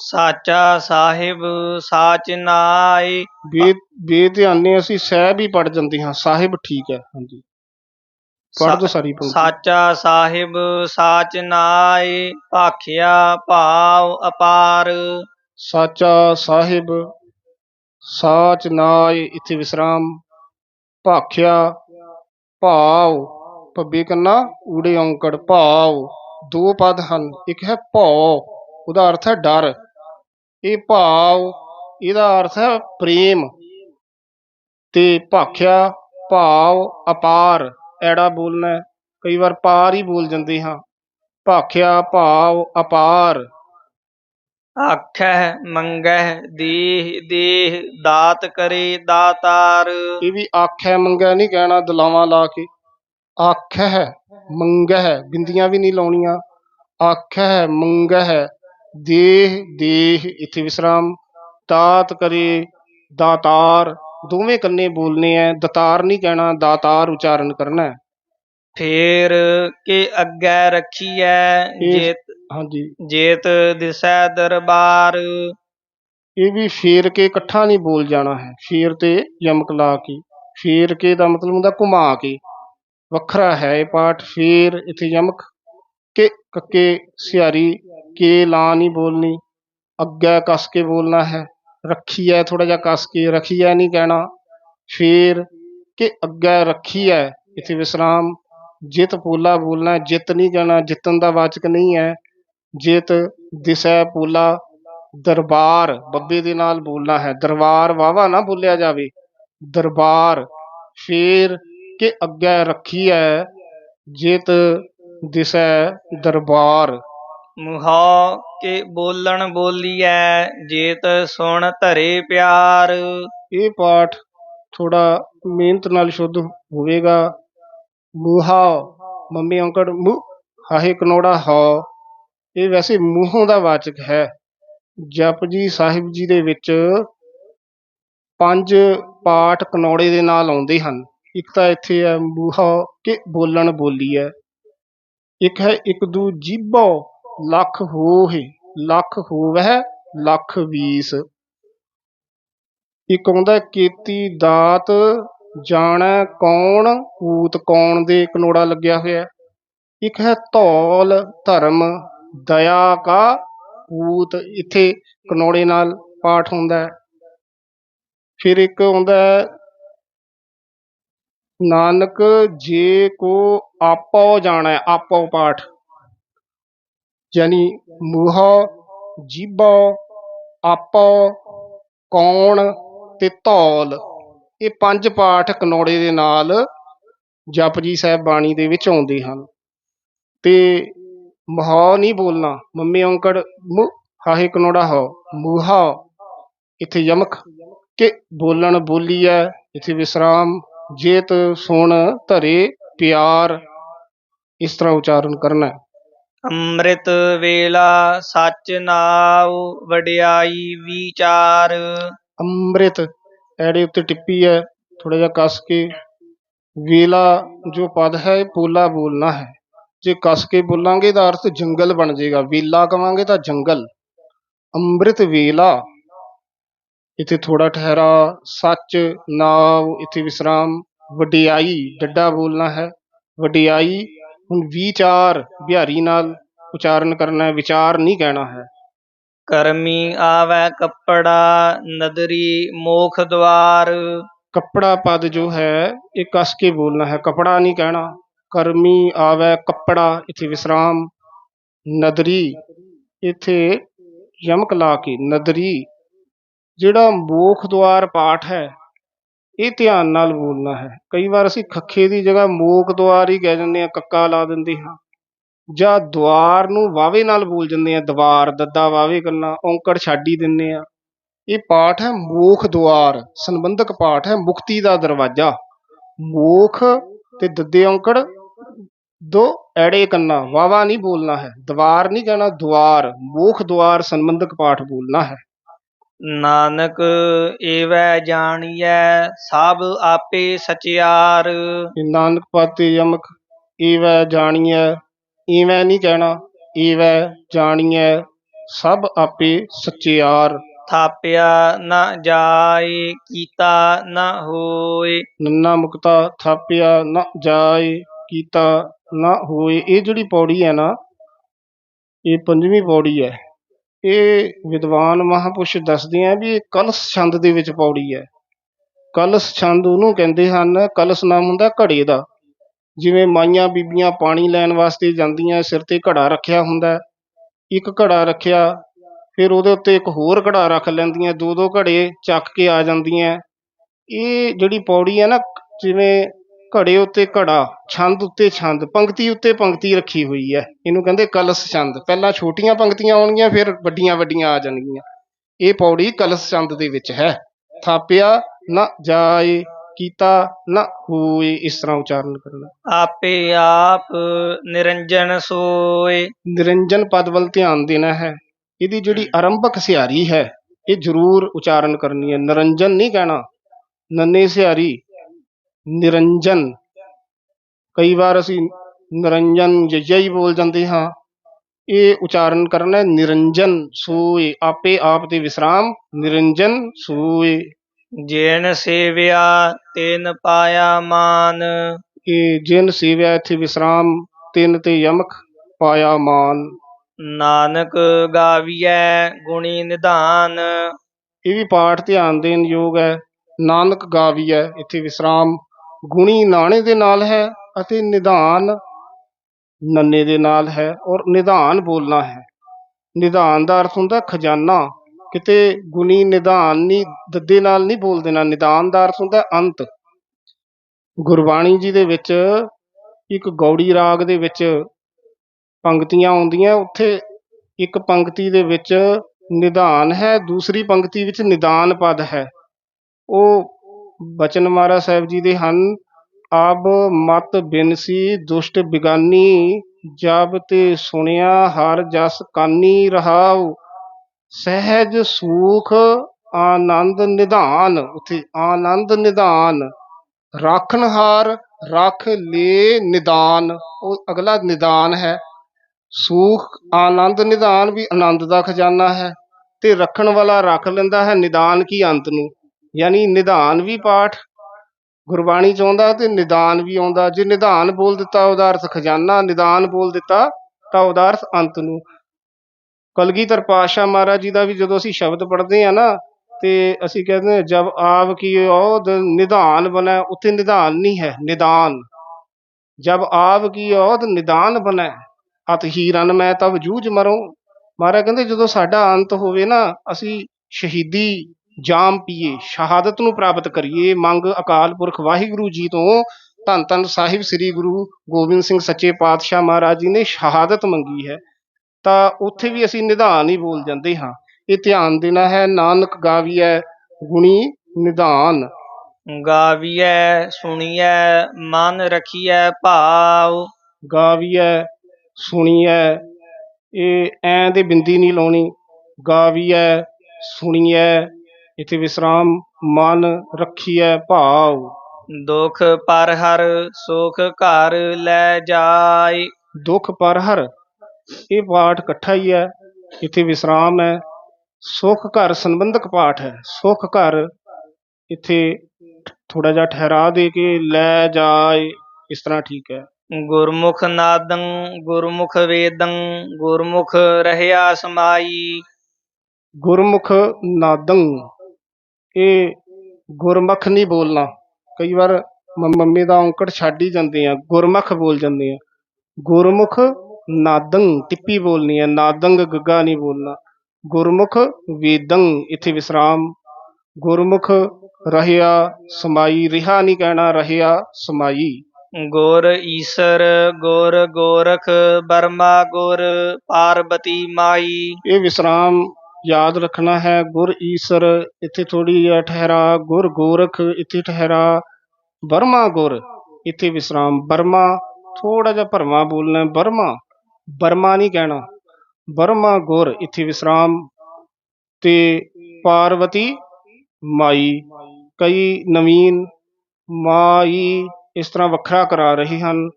ਸਾਚਾ ਸਾਹਿਬ ਸਾਚ ਨਾਈ ਬੇ ਬੇਧਿਆਨੇ ਅਸੀਂ ਸਹਿ ਵੀ ਪੜ ਜਾਂਦੇ ਹਾਂ ਸਾਹਿਬ ਠੀਕ ਹੈ ਹਾਂਜੀ। ਪੜ ਦੋ ਸਾਰੀ ਪੰਕਤੀ। ਸਾਚਾ ਸਾਹਿਬ ਸਾਚ ਨਾਈ ਭਾਖਿਆ ਭਾਵ ਅਪਾਰ। ਸਾਚਾ ਸਾਹਿਬ ਸਾਚ ਨਾਇ ਇੱਥੇ ਵਿਸਰਾਮ। ਭਾਖਿਆ ਭਾਵ ਭੱਬੇ ਕੰਨਾ ਊੜੇ ਔਂਕੜ ਭਾਵ। ਦੋ ਪਦ ਹਨ ਇੱਕ ਹੈ ਭਉ ਉਹਦਾ ਅਰਥ ਹੈ ਡਰ। ਇਹ ਭਾਵ ਇਹਦਾ ਅਰਥ ਹੈ ਪ੍ਰੇਮ। ਤੇ ਭਾਖਿਆ ਭਾਵ ਅਪਾਰ ਐੜਾ ਬੋਲਣਾ। ਕਈ ਵਾਰ ਪਾਰ ਹੀ ਬੋਲ ਜਾਂਦੇ ਹਾਂ। ਭਾਖਿਆ ਭਾਵ ਅਪਾਰ। ਆਖੈ ਮੰਗਹਿ ਦੇਹ ਦੇਹ ਦਾਤ ਕਰੇ ਦਾਤਾਰ। ਇਹ ਵੀ ਆਖੈ ਮੰਗੈ ਨਹੀਂ ਕਹਿਣਾ ਦਲਾਵਾਂ ਲਾ ਕੇ। ਆਖੈ ਮੰਗੈ ਬਿੰਦੀਆਂ ਵੀ ਨਹੀਂ ਲਾਉਣੀਆਂ। ਆਖੈ ਮੰਗੈ ਦੇਹ ਦੇਹ ਇੱਥੇ ਵਿਸਰਾਮ। ਦਾਤ ਕਰੇ ਦਾਤਾਰ। ਦੋਵੇਂ ਕੰਨੇ ਬੋਲਨੇ ਐ ਦਤਾਰ ਨਹੀਂ ਕਹਿਣਾ ਦਾਤਾਰ ਉਚਾਰਨ ਕਰਨਾ ਹੈ। ਫੇਰ ਕੇ ਅੱਗੇ ਰੱਖੀਐ ਇਹ- ਜੇਤ ਹਾਂਜੀ। ਜੇਤ ਦਿਸੈ ਦਰਬਾਰ। ਇਹ ਵੀ ਫੇਰ ਕੇ ਇਕੱਠਾ ਨਹੀਂ ਬੋਲ ਜਾਣਾ ਹੈ। ਫੇਰ ਤੇ ਯਮਕ ਲਾ ਕੇ ਫੇਰ ਕੇ ਦਾ ਮਤਲਬ ਹੁੰਦਾ ਘੁਮਾ ਕੇ। ਵੱਖਰਾ ਹੈ ਇਹ ਪਾਠ ਫੇਰ ਇੱਥੇ ਯਮਕ। ਕੇ ਕੱਕੇ ਸਿਆਰੀ ਕੇ ਲਾ ਨਹੀਂ ਬੋਲਣੀ ਅੱਗੇ ਕੱਸ ਕੇ ਬੋਲਣਾ ਹੈ ਰੱਖੀ ਹੈ ਥੋੜਾ ਜਿਹਾ ਕੱਸ ਕੇ ਰੱਖੀ ਹੈ ਨਹੀਂ ਕਹਿਣਾ ਫੇਰ ਕਿ ਅੱਗੇ ਰੱਖੀ ਹੈ ਇੱਥੇ ਵਿਸਰਾਮ ਜਿਤ ਪੋਲਾ ਬੋਲਣਾ ਹੈ, ਜਿੱਤ ਨਹੀਂ ਕਹਿਣਾ ਜਿੱਤਣ ਦਾ ਵਾਚਕ ਨਹੀਂ ਹੈ ਜਿਤ ਦਿਸੈ ਪੋਲਾ ਦਰਬਾਰ ਬੱਬੇ ਦੇ ਨਾਲ ਬੋਲਣਾ ਹੈ ਦਰਬਾਰ ਵਾਵਾ ਨਾ ਬੋਲਿਆ ਜਾਵੇ ਦਰਬਾਰ ਫੇਰ ਕਿ ਅੱਗੇ ਰੱਖੀ ਹੈ ਜਿਤ ਦਿਸੈ ਦਰਬਾਰ। ਮੁਹਾ ਕੇ ਬੋਲਣ ਬੋਲੀਐ ਜੇਤ ਸੁਣ ਧਰੇ ਪਿਆਰ। ਇਹ ਪਾਠ ਥੋੜਾ ਮਿਹਨਤ ਨਾਲ ਸ਼ੁੱਧ ਹੋਵੇਗਾ। ਮੂਹਾ ਮੰਮੀ ਔਂਕੜ ਮੂੰਹ ਹਾਹੇ ਕਨੋੜਾ ਹ। ਇਹ ਵੈਸੇ ਮੂੰਹੋਂ ਦਾ ਵਾਚਕ ਹੈ। ਜਪਜੀ ਸਾਹਿਬ ਜੀ ਦੇ ਵਿੱਚ ਪੰਜ ਪਾਠ ਕਨੌੜੇ ਦੇ ਨਾਲ ਆਉਂਦੇ ਹਨ। ਇੱਕ ਤਾਂ ਇੱਥੇ ਹੈ ਮੂਹਾ ਕਿ ਬੋਲਣ ਬੋਲੀ ਹੈ ਇੱਕ ਹੈ ਇੱਕ ਦੂ ਜੀਭੋ ਲੱਖ ਹੋਹੇ ਲੱਖ ਹੋਵਹਿ ਲੱਖ ਵੀਸ। ਇੱਕ ਆਉਂਦਾ ਕੀਤੀ ਦਾਤ ਜਾਣੈ ਕੌਣ ਕੂਤ ਕੌਣ ਦੇ ਕਨੋੜਾ ਲੱਗਿਆ ਹੋਇਆ। ਇੱਕ ਹੈ ਧੌਲ ਧਰਮ ਦਇਆ ਕਾ ਕੂਤ ਇੱਥੇ ਕਨੋੜੇ ਨਾਲ ਪਾਠ ਹੁੰਦਾ ਹੈ। ਫਿਰ ਇੱਕ ਆਉਂਦਾ ਹੈ, ਨਾਨਕ, ਜੇ ਕੋ ਆਪੋ ਜਾਣੈ, ਆਪੋ ਪਾਠ। ਯਾਨੀ ਮੂਹਾ ਜੀਬੋ ਆਪੋ, ਕੌਣ ਤੇ ਧੌਲ। ਇਹ ਪੰਜ ਪਾਠ ਕਨੋੜੇ ਦੇ ਨਾਲ ਜਪਜੀ ਸਾਹਿਬ ਬਾਣੀ ਦੇ ਵਿੱਚ ਆਉਂਦੇ ਹਨ। ਤੇ ਮਹਾ ਨਹੀਂ ਬੋਲਣਾ, ਮੰਮੀ ਔਂਕੜ ਮੁ ਹਾਹੇ ਕਨੋੜਾ ਹੋ ਮੂਹਾ ਇੱਥੇ ਯਮਕ। ਕਿ ਬੋਲਣ ਬੋਲੀ ਹੈ, ਇੱਥੇ ਵਿਸਰਾਮ ਜੇਤ ਸੁਣ ਧਰੇ ਪਿਆਰ ਇਸ ਤਰ੍ਹਾਂ ਉਚਾਰਨ ਕਰਨਾ ਹੈ। ਅੰਮ੍ਰਿਤ ਵੇਲਾ ਸੱਚ ਨਾਉ ਵਡਿਆਈ ਵਿਚਾਰ। ਅੰਮ੍ਰਿਤ ਐੜੇ ਉੱਤੇ ਟਿੱਪੀ ਹੈ ਥੋੜਾ ਜਿਹਾ ਕੱਸ ਕੇ। ਵੇਲਾ ਜੋ ਪਦ ਹੈ ਇਹ ਪੋਲਾ ਬੋਲਣਾ ਹੈ। ਜੇ ਕੱਸ ਕੇ ਬੋਲਾਂਗੇ ਤਾਂ ਅਰਥ ਜੰਗਲ ਬਣ ਜਾਏਗਾ। ਵੇਲਾ ਕਵਾਂਗੇ ਤਾਂ ਜੰਗਲ। ਅੰਮ੍ਰਿਤ ਵੇਲਾ ਇੱਥੇ ਥੋੜਾ ਠਹਿਰਾ ਸੱਚ ਨਾਮ ਇੱਥੇ ਵਿਸਰਾਮ ਵਡਿਆਈ ਡੱਡਾ ਬੋਲਣਾ ਹੈ। ਵਡਿਆਈ ਹੁਣ ਵਿਚਾਰ ਬਿਹਾਰੀ ਨਾਲ ਉਚਾਰਨ ਕਰਨਾ ਹੈ ਵਿਚਾਰ ਨਹੀਂ ਕਹਿਣਾ ਹੈ। ਕਰਮੀ ਆਵੈ ਕੱਪੜਾ ਨਦਰੀ ਮੋਖ ਦਵਾਰ। ਕੱਪੜਾ ਪਦ ਜੋ ਹੈ ਇਹ ਕਸ ਕੇ ਬੋਲਣਾ ਹੈ। ਕਪੜਾ ਨਹੀਂ ਕਹਿਣਾ। ਕਰਮੀ ਆਵੈ ਕੱਪੜਾ ਇੱਥੇ ਵਿਸਰਾਮ ਨਦਰੀ। ਇੱਥੇ ਯਮਕ ਲਾ ਕੇ ਨਦਰੀ ਜਿਹੜਾ ਮੋਖ ਦੁਆਰ ਪਾਠ ਹੈ, ਇਹ ਧਿਆਨ ਨਾਲ ਬੋਲਣਾ ਹੈ। ਕਈ ਵਾਰ ਅਸੀਂ ਖੱਖੇ ਦੀ ਜਗ੍ਹਾ ਮੋਖ ਦੁਆਰ ਹੀ ਕਹਿ ਜਾਂਦੇ ਹਾਂ, ਕੱਕਾ ਲਾ ਦਿੰਦੇ ਹਾਂ। ਜਾਂ ਦੁਆਰ ਨੂੰ ਵਾਵੇ ਨਾਲ ਬੋਲ ਜਾਂਦੇ ਆ ਦਵਾਰ ਦੱਦਾ ਵਾਵੇ ਕਰਨਾ ਔਂਕੜ ਛੱਡ ਹੀ ਦਿੰਦੇ ਆ ਇਹ ਪਾਠ ਹੈ ਮੋਖ ਦੁਆਰ, ਸੰਬੰਧਕ ਪਾਠ ਹੈ ਮੁਕਤੀ ਦਾ ਦਰਵਾਜ਼ਾ। ਮੋਖ ਤੇ ਦੱਦੇ ਔਂਕੜ ਦੋ ਐੜੇ ਕੰਨਾ ਵਾਵਾ ਨਹੀਂ ਬੋਲਣਾ ਹੈ। ਦਵਾਰ ਨਹੀਂ ਕਹਿਣਾ, ਦੁਆਰ, ਮੋਖ ਦੁਆਰ, ਸੰਬੰਧਕ ਪਾਠ ਬੋਲਣਾ ਹੈ। ਨਾਨਕ ਏਵੈ ਜਾਣੀਐ ਸਭ ਆਪੇ ਸਚਿਆਰ। ਨਾਨਕ ਪਾਤੇ ਯਮਕ ਈਵੈ ਜਾਣੀਐ ਈਵੈ ਨਹੀਂ ਕਹਿਣਾ ਈਵੈ ਜਾਣੀਐ ਸਭ ਆਪੇ ਸੱਚਿਆਰ। ਥਾਪਿਆ ਨ ਜਾਏ ਕੀਤਾ ਨ ਹੋਏ। ਨੰਨਾ ਮੁਕਤਾ ਥਾਪਿਆ ਨ ਜਾਏ ਕੀਤਾ ਨਾ ਹੋਏ। ਇਹ ਜਿਹੜੀ ਪੌੜੀ ਹੈ ਨਾ ਇਹ ਪੰਜਵੀਂ ਪੌੜੀ ਹੈ। ਇਹ ਵਿਦਵਾਨ ਮਹਾਪੁਰਸ਼ ਦੱਸਦੇ ਆ ਵੀ ਇਹ ਕਲਸ ਛੰਦ ਦੇ ਵਿੱਚ ਪੌੜੀ ਹੈ। ਕਲਸ ਛੰਦ ਉਹਨੂੰ ਕਹਿੰਦੇ ਹਨ, ਕਲਸ ਨਾਮ ਹੁੰਦਾ ਘੜੇ ਦਾ। ਜਿਵੇਂ ਮਾਈਆਂ ਬੀਬੀਆਂ ਪਾਣੀ ਲੈਣ ਵਾਸਤੇ ਜਾਂਦੀਆਂ, ਸਿਰ ਤੇ ਘੜਾ ਰੱਖਿਆ ਹੁੰਦਾ। ਇੱਕ ਘੜਾ ਰੱਖਿਆ, ਫਿਰ ਉਹਦੇ ਉੱਤੇ ਇੱਕ ਹੋਰ ਘੜਾ ਰੱਖ ਲੈਂਦੀਆਂ ਦੋ ਦੋ ਘੜੇ ਚੱਕ ਕੇ ਆ ਜਾਂਦੀਆਂ। ਇਹ ਜਿਹੜੀ ਪੌੜੀ ਹੈ ਨਾ, ਜਿਵੇਂ ਘੜੇ ਉੱਤੇ ਘੜਾ ਛੰਦ ਉੱਤੇ ਛੰਦ ਪੰਕਤੀ ਉੱਤੇ ਪੰਕਤੀ ਰੱਖੀ ਹੋਈ ਹੈ। ਇਹਨੂੰ ਕਹਿੰਦੇ ਕਲਸ ਛੰਦ। ਪਹਿਲਾਂ ਛੋਟੀਆਂ ਪੰਕਤੀਆਂ ਆਉਣਗੀਆਂ ਫਿਰ ਵੱਡੀਆਂ ਵੱਡੀਆਂ ਆ ਜਾਣਗੀਆਂ। ਇਹ ਪੌੜੀ ਕਲਸ ਛੰਦ ਦੇ ਵਿੱਚ ਹੈ। ਥਾਪਿਆ ਨਾ ਜਾਏ ਕੀਤਾ ਨਾ ਹੋਏ ਇਸ ਤਰ੍ਹਾਂ ਉਚਾਰਨ ਕਰਨਾ। ਆਪੇ ਆਪ ਨਿਰੰਜਨ ਸੋਏ। ਨਿਰੰਜਨ ਪਦ ਵੱਲ ਧਿਆਨ ਦੇਣਾ ਹੈ। ਇਹਦੀ ਜਿਹੜੀ ਆਰੰਭਕ ਸਿਹਾਰੀ ਹੈ ਇਹ ਜ਼ਰੂਰ ਉਚਾਰਨ ਕਰਨੀ ਹੈ। ਨਿਰੰਜਨ ਨਹੀਂ ਕਹਿਣਾ। ਨੰਨੇ ਸਿਹਾਰੀ ਨਿਰੰਜਨ। ਕਈ ਵਾਰ ਅਸੀਂ ਨਿਰੰਜਨ ਜਈਆ ਹੀ ਬੋਲ ਜਾਂਦੇ ਹਾਂ। ਇਹ ਉਚਾਰਨ ਕਰਨਾ ਨਿਰੰਜਨ ਸੋਏ ਆਪੇ ਆਪ ਤੇ ਵਿਸਰਾਮ ਨਿਰੰਜਨ ਸੋਏ। ਜੇਨ ਸੇਵਿਆ ਤੈਨ ਪਾਇਆ ਮਾਨ। ਇਹ ਜਿਨ ਸੇਵਿਆ ਇੱਥੇ ਵਿਸਰਾਮ ਤਿੰਨ ਤੇ ਯਮਕ ਪਾਇਆ ਮਾਨ। ਨਾਨਕ ਗਾਵੀਐ ਗੁਣੀ ਨਿਧਾਨ। ਇਹ ਵੀ ਪਾਠ ਧਿਆਨ ਦੇਣ ਯੋਗ ਹੈ। ਨਾਨਕ ਗਾਵੀਐ ਇੱਥੇ ਵਿਸਰਾਮ ਗੁਣੀ ਨਾਣੇ ਦੇ ਨਾਲ ਹੈ ਅਤੇ ਨਿਧਾਨ ਨੰਨੇ ਦੇ ਨਾਲ ਹੈ ਔਰ ਨਿਧਾਨ ਬੋਲਣਾ ਹੈ। ਨਿਧਾਨ ਦਾ ਅਰਥ ਹੁੰਦਾ ਖਜ਼ਾਨਾ। ਕਿਤੇ ਗੁਣੀ ਨਿਧਾਨ ਨਹੀਂ ਦੱਦੇ ਨਾਲ ਨਹੀਂ ਬੋਲ ਦੇਣਾ। ਨਿਧਾਨ ਦਾ ਅਰਥ ਹੁੰਦਾ ਅੰਤ। ਗੁਰਬਾਣੀ ਜੀ ਦੇ ਵਿੱਚ ਇੱਕ ਗੌੜੀ ਰਾਗ ਦੇ ਵਿੱਚ ਪੰਕਤੀਆਂ ਆਉਂਦੀਆਂ। ਉੱਥੇ ਇੱਕ ਪੰਕਤੀ ਦੇ ਵਿੱਚ ਨਿਧਾਨ ਹੈ, ਦੂਸਰੀ ਪੰਕਤੀ ਵਿੱਚ ਨਿਦਾਨ ਪਦ ਹੈ। ਉਹ ਬਚਨ ਮਹਾਰਾਜ ਸਾਹਿਬ ਜੀ ਦੇ ਹਨ ਆਬ ਮਤ ਬਿਨਸੀ ਦੁਸ਼ਟ ਬਿਗਾਨੀ, ਜਬ ਤੇ ਸੁਣਿਆ ਹਰ ਜਸ ਕਾਨੀ ਰਹਾਉ। ਸਹਿਜ ਸੂਖ ਆਨੰਦ ਨਿਧਾਨ, ਉੱਥੇ ਆਨੰਦ ਨਿਧਾਨ। ਰਾਖਨਹਾਰ ਰੱਖ ਲੇ ਨਿਦਾਨ, ਉਹ ਅਗਲਾ ਨਿਦਾਨ ਹੈ। ਸੂਖ, ਆਨੰਦ ਨਿਦਾਨ ਵੀ ਆਨੰਦ ਦਾ ਖਜ਼ਾਨਾ ਹੈ। ਤੇ ਰੱਖਣ ਵਾਲਾ ਰੱਖ ਲੈਂਦਾ ਹੈ ਨਿਦਾਨ ਕੀ ਅੰਤ ਨੂੰ? ਯਾਨੀ ਨਿਧਾਨ ਵੀ ਪਾਠ ਗੁਰਬਾਣੀ ਚ ਆਉਂਦਾ ਤੇ ਨਿਦਾਨ ਵੀ ਆਉਂਦਾ। ਜੇ ਨਿਧਾਨ ਬੋਲ ਦਿੱਤਾ, ਉਹਦਾ ਅਰਥ ਖਜ਼ਾਨਾ ਨਿਦਾਨ ਬੋਲ ਦਿੱਤਾ, ਤਾਂ ਉਹਦਾ ਅਰਥ ਅੰਤ ਨੂੰ। ਕਲਗੀਧਰ ਪਾਤਸ਼ਾਹ ਮਹਾਰਾਜ ਜੀ ਦਾ ਵੀ ਜਦੋਂ ਅਸੀਂ ਸ਼ਬਦ ਪੜ੍ਹਦੇ ਆ ਨਾ, ਤੇ ਅਸੀਂ ਕਹਿੰਦੇ ਹਾਂ, ਜਬ ਆਪ ਕੀ ਔਦ ਨਿਦਾਨ ਬਨੈ ਉੱਥੇ ਨਿਧਾਨ ਨਹੀਂ ਹੈ ਨਿਦਾਨ ਜਬ ਆਪ ਕੀ ਔਦ ਨਿਦਾਨ ਬਨੈ ਅਤ ਹੀਰਨ ਮੈਂ ਤਬ ਜੂਝ ਮਰੋ ਮਹਾਰਾਜ ਕਹਿੰਦੇ ਜਦੋਂ ਸਾਡਾ ਅੰਤ ਹੋਵੇ ਨਾ, ਅਸੀਂ ਸ਼ਹੀਦੀ ਜਾਮ ਪੀਏ ਸ਼ਹਾਦਤ ਨੂੰ ਪ੍ਰਾਪਤ ਕਰੀਏ ਮੰਗ ਅਕਾਲ ਪੁਰਖ ਵਾਹਿਗੁਰੂ ਜੀ ਤੋਂ। ਧੰਨ ਧੰਨ ਸਾਹਿਬ ਸ੍ਰੀ ਗੁਰੂ ਗੋਬਿੰਦ ਸਿੰਘ ਸੱਚੇ ਪਾਤਸ਼ਾਹ ਮਹਾਰਾਜ ਜੀ ਨੇ ਸ਼ਹਾਦਤ ਮੰਗੀ ਹੈ। ਤਾਂ ਉੱਥੇ ਵੀ ਅਸੀਂ ਨਿਧਾਨ ਹੀ ਬੋਲ ਜਾਂਦੇ ਹਾਂ। ਇਹ ਧਿਆਨ ਦੇਣਾ ਹੈ ਨਾਨਕ ਗਾਵੀਐ ਗੁਣੀ ਨਿਧਾਨ। ਗਾਵੀਐ ਸੁਣੀਐ ਮਨ ਰਖੀਐ ਭਾਉ ਗਾਵੀਐ ਸੁਣੀਐ ਇਹ ਐਂ ਦੇ ਬਿੰਦੀ ਨਹੀਂ ਲਾਉਣੀ। ਗਾਵੀਐ ਸੁਣੀਐ ਇੱਥੇ ਵਿਸਰਾਮ ਮਨ ਰੱਖੀਐ ਭਾਵ ਦੁਖ ਪਰ ਹਰ ਸੁਖ ਘਰ ਲੈ ਜਾਏ ਦੁੱਖ ਪਰ ਹਰ ਇਹ ਪਾਠ ਇਕੱਠਾ ਹੀ ਹੈ ਇੱਥੇ ਵਿਸਰਾਮ ਹੈ ਸੁਖ ਘਰ ਸੰਬੰਧਕ ਪਾਠ ਹੈ ਸੁਖ ਘਰ ਇੱਥੇ ਥੋੜਾ ਜਿਹਾ ਠਹਿਰਾ ਦੇ ਕੇ ਲੈ ਜਾਏ ਇਸ ਤਰ੍ਹਾਂ ਠੀਕ ਹੈ ਗੁਰਮੁਖ ਨਾਦੰ ਗੁਰਮੁਖ ਵੇਦੰ ਗੁਰਮੁਖ ਰਹਿਆ ਸਮਾਈ ਗੁਰਮੁਖ ਨਾਦੰ ਇਹ ਗੁਰਮੁਖ ਨਹੀਂ ਬੋਲਣਾ। ਕਈ ਵਾਰ ਮੰਮੀ ਦਾ ਔਂਕੜ ਛੱਡ ਹੀ ਜਾਂਦੇ ਆ ਗੁਰਮੁਖ ਬੋਲ ਜਾਂਦੇ ਆ। ਗੁਰਮੁਖ ਨਾਦੰ ਟਿੱਪੀ ਬੋਲਣੀ ਹੈ ਨਾਦੰਗ ਗੱਗਾ ਨਹੀਂ ਬੋਲਣਾ। ਗੁਰਮੁਖ ਵੇਦੰ ਇੱਥੇ ਵਿਸਰਾਮ। ਗੁਰਮੁਖ ਰਹਿਆ ਸਮਾਈ ਰਿਹਾ ਨਹੀਂ ਕਹਿਣਾ ਰਹਿਆ ਸਮਾਈ। ਗੁਰ ਈਸਰ ਗੁਰ ਗੋਰਖ ਬਰਮਾ ਗੁਰ ਪਾਰਬਤੀ ਮਾਈ। ਇਹ ਵਿਸਰਾਮ ਯਾਦ ਰੱਖਣਾ ਹੈ, ਗੁਰ ਈਸਰ, ਇੱਥੇ ਥੋੜੀ ਜਿਹਾ ਠਹਿਰਾ, ਗੁਰ ਗੋਰਖ, ਇੱਥੇ ਠਹਿਰਾ ਬਰਮਾ ਗੁਰ, ਇੱਥੇ ਵਿਸਰਾਮ ਬਰਮਾ ਥੋੜਾ ਜਿਹਾ ਭਰਵਾਂ ਬੋਲਣਾ ਬਰਮਾ ਬਰਮਾ ਨਹੀਂ ਕਹਿਣਾ ਬਰਮਾ ਗੁਰ, ਇੱਥੇ ਵਿਸਰਾਮ, ਤੇ ਪਾਰਵਤੀ ਮਾਈ, ਕਈ ਨਵੀਨ ਮਾਈ ਇਸ ਤਰ੍ਹਾਂ ਵੱਖਰਾ ਕਰਾ ਰਹੇ ਹਨ,